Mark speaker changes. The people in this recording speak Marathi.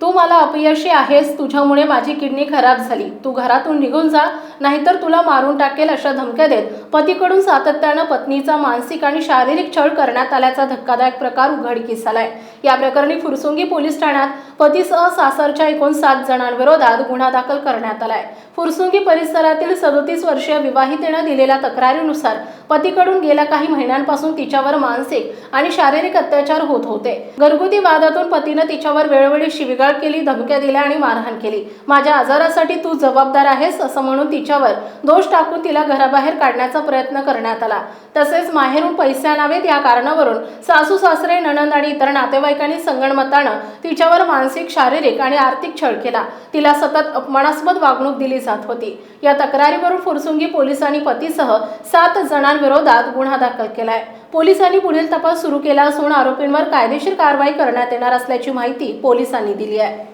Speaker 1: तू मला अपयशी आहेस तुझ्यामुळे माझी किडनी खराब झाली. तू घरातून निघून जा नाहीतर तुला मारून टाकेल अशा धमक्या देत. पतीकडून सातत्यानं पत्नीचा मानसिक आणि शारीरिक छळ करण्यात आल्याचा धक्कादायक प्रकार उघडकीस आलाय या प्रकरणी फुरसुंगी पोलीस ठाण्यात पतीसह सासरच्या एकूण सात जणांविरोधात गुन्हा दाखल करण्यात आलाय. फुरसुंगी परिसरातील सदोतीस वर्षीय विवाहितेनं दिलेल्या तक्रारीनुसार पतीकडून गेल्या काही महिन्यांपासून तिच्यावर मानसिक आणि शारीरिक अत्याचार होत होते. घरगुती वादातून पतीनं तिच्यावर वेळोवेळी शिविगाळ केली धमक्या दिल्या आणि मारहाण केली. माझ्या आजारासाठी तू जबाबदार आहेस असं म्हणून तिच्यावर दोष टाकून तिला घराबाहेर काढण्याचा प्रयत्न करण्यात आला. तसेच माहेरून पैसे आणावेत या कारणावरून सासू सासरे नणंद आणि इतर नातेवाईकांनी संगणमतानं तिच्यावर मानसिक शारीरिक आणि आर्थिक छळ केला. तिला सतत अपमानास्पद वागणूक दिली जात होती. या तक्रारीवरून फुरसुंगी पोलिसांनी पतीसह सात जणांविरोधात गुन्हा दाखल केलाय. पोलिसांनी पुढील तपास सुरू केला असून आरोपींवर कायदेशीर कारवाई करण्यात येणार असल्याची माहिती पोलिसांनी दिली आहे.